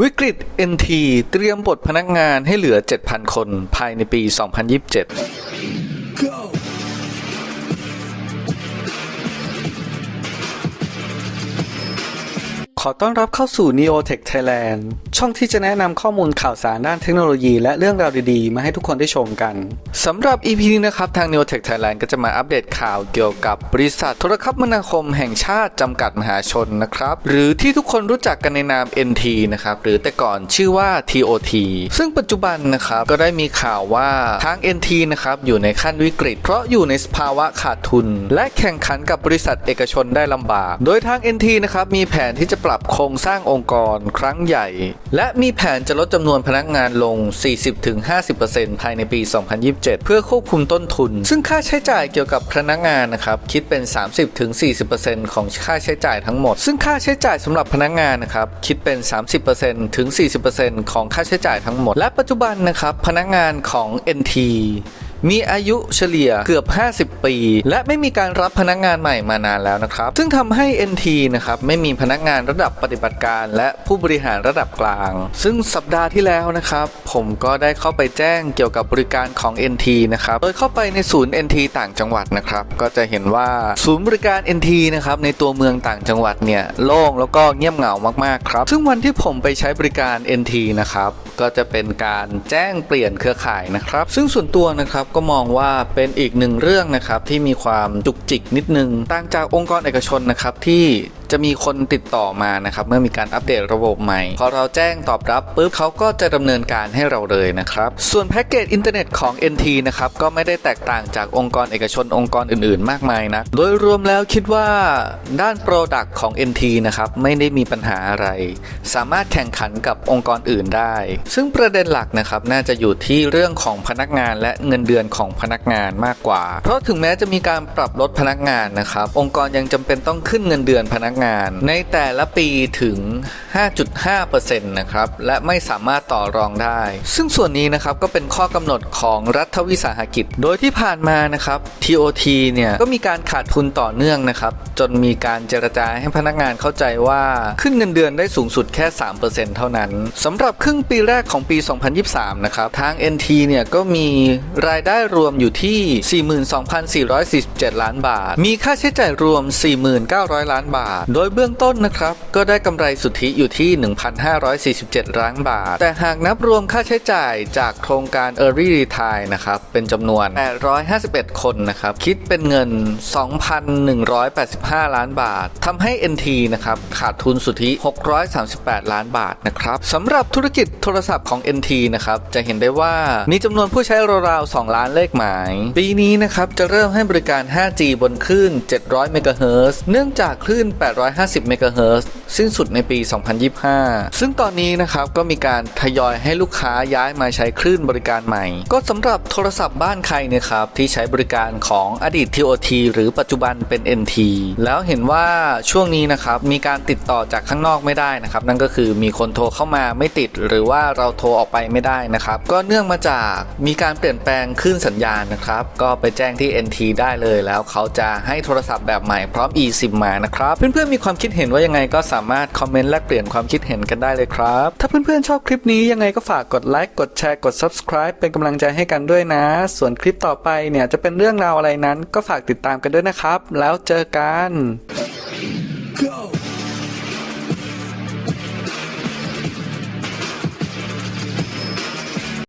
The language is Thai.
วิกฤต NT เตรียมปลดพนักงานให้เหลือ 7,000 คนภายในปี 2027 ขอต้อนรับเข้าสู่ Neotech Thailand ช่องที่จะแนะนำข้อมูลข่าวสารด้านเทคโนโลยี และเรื่องราวดีๆ มาให้ทุกคนได้ชมกันสำหรับ EP นี้นะครับ ทาง Neotech Thailand ก็จะมาอัปเดตข่าวเกี่ยวกับบริษัทโทรคมนาคมแห่งชาติจำกัดมหาชนนะครับ หรือที่ทุกคนรู้จักกันในนาม NT นะครับ หรือแต่ก่อนชื่อว่า TOT ซึ่งปัจจุบันนะครับก็ได้มีข่าวว่าทาง NT นะครับอยู่ในขั้นวิกฤต เพราะอยู่ในสภาวะขาดทุน และแข่งขันกับบริษัทเอกชนได้ลำบาก โดยทาง NT นะครับมีแผนที่จะปรับโครงสร้างองค์กรครั้งใหญ่ และมีแผนจะลดจำนวนพนักงานลง 40-50%ภายในปี 2027 เพื่อควบคุมต้นทุน ซึ่งค่าใช้จ่ายเกี่ยวกับพนักงานนะครับ คิดเป็น 30-40%ของค่าใช้จ่ายทั้งหมด ซึ่งค่าใช้จ่ายสำหรับพนักงานนะครับ คิดเป็น 30%ถึง 40%ของค่าใช้จ่ายทั้งหมด และปัจจุบันนะครับ พนักงานของ NT มีอายุเฉลี่ยเกือบ 50 ปี และไม่มีการรับพนักงานใหม่มานานแล้วนะครับ ซึ่งทำให้ NT นะครับไม่มีพนักงานระดับปฏิบัติการและผู้บริหารระดับกลาง ซึ่งสัปดาห์ที่แล้วนะครับ ผมก็ได้เข้าไปแจ้งเกี่ยวกับบริการของ NT นะครับ โดยเข้าไปในศูนย์ NT ต่างจังหวัดนะครับ ก็จะเห็นว่าศูนย์บริการ NT นะครับในตัวเมืองต่างจังหวัดเนี่ยโล่งแล้วก็เงียบเหงามากๆครับ ซึ่งวันที่ผมไปใช้บริการ NT นะครับ ก็จะเป็นการแจ้งเปลี่ยนเครือข่ายนะครับ ซึ่งส่วนตัวนะครับก็มองว่าเป็นอีกหนึ่งเรื่องนะครับที่มีความจุกจิกนิดนึงต่างจากองค์กรเอกชนนะครับที่ จะมีคนติดต่อมานะครับ เมื่อมีการอัปเดตระบบใหม่ พอเราแจ้งตอบรับปุ๊บเขาก็จะดำเนินการให้เราเลยนะครับ ส่วนแพ็กเกจอินเทอร์เน็ตของ NT นะครับ ก็ไม่ได้แตกต่างจากองค์กรเอกชนองค์กรอื่นๆ มากมายนะโดยรวมแล้วคิดว่าด้านโปรดักต์ของ NT นะครับ ไม่ได้มีปัญหาอะไร สามารถแข่งขันกับองค์กรอื่นได้ ซึ่งประเด็นหลักนะครับ น่าจะอยู่ที่เรื่องของพนักงานและเงินเดือนของพนักงานมากกว่า เพราะถึงแม้จะมีการปรับลดพนักงานนะครับ องค์กรยังจำเป็นต้องขึ้นเงินเดือนพนักงานในแต่ละปีถึง 5.5%นะครับ และไม่สามารถต่อรองได้ ซึ่งส่วนนี้นะครับก็เป็นข้อกำหนดของรัฐวิสาหกิจ โดยที่ผ่านมานะครับ TOT เนี่ยก็มีการขาดทุนต่อเนื่องนะครับ จนมีการเจรจาให้พนักงานเข้าใจว่าขึ้นเงินเดือนได้สูงสุดแค่ 3%เท่านั้นสำหรับครึ่งปีแรกของปี 2023 นะครับ ทาง NT เนี่ยก็มีรายได้รวมอยู่ที่ 42,447 ล้านบาท มีค่าใช้จ่ายรวม 4,900 ล้านบาทโดยเบื้องต้นนะครับก็ได้กำไรสุทธิอยู่ที่ 1,547 ล้านบาท แต่หากนับรวมค่าใช้จ่ายจากโครงการ Early Retire นะครับเป็นจำนวน 851 คนนะครับคิดเป็นเงิน 2,185 ล้านบาททำให้ NT นะครับขาดทุนสุทธิ 638 ล้านบาทนะครับสำหรับธุรกิจโทรศัพท์ของ NT นะครับจะเห็นได้ว่ามีจำนวนผู้ใช้ราวๆ2ล้านเลขหมาย ปีนี้นะครับจะเริ่มให้บริการ 5G บนคลื่น 700 เมกะเฮิรตซ์เนื่องจากคลื่น 8 750 MHz สิ้นสุดในปี 2025 ซึ่งตอนนี้นะครับก็มีการทยอยให้ลูกค้าย้ายมาใช้คลื่นบริการใหม่ ก็สำหรับโทรศัพท์บ้านใครเนะครับที่ใช้บริการของอดีต TOT หรือปัจจุบันเป็น NT แล้วเห็นว่าช่วงนี้นะครับมีการติดต่อจากข้างนอกไม่ได้นะครับนั่นก็คือมีคนโทรเข้ามาไม่ติด หรือว่าเราโทรออกไปไม่ได้นะครับก็เนื่องมาจากมีการเปลี่ยนแปลงคลื่นสัญญาณนะครับก็ไปแจ้งที่ NT ได้เลยแล้วเขาจะให้โทรศัพท์แบบใหม่พร้อม eSIM มานะครับเพื่อนๆมีความคิดเห็นว่ายังไงก็สาามารถคอมเมนต์แลกเปลี่ยนความคิดเห็นกันได้เลยครับ ถ้าเพื่อนๆชอบคลิปนี้ยังไงก็ฝากกดไลค์กดแชร์กด subscribe เป็นกำลังใจให้กันด้วยนะ ส่วนคลิปต่อไปเนี่ยจะเป็นเรื่องราวอะไรนั้น ก็ฝากติดตามกันด้วยนะครับ แล้วเจอกัน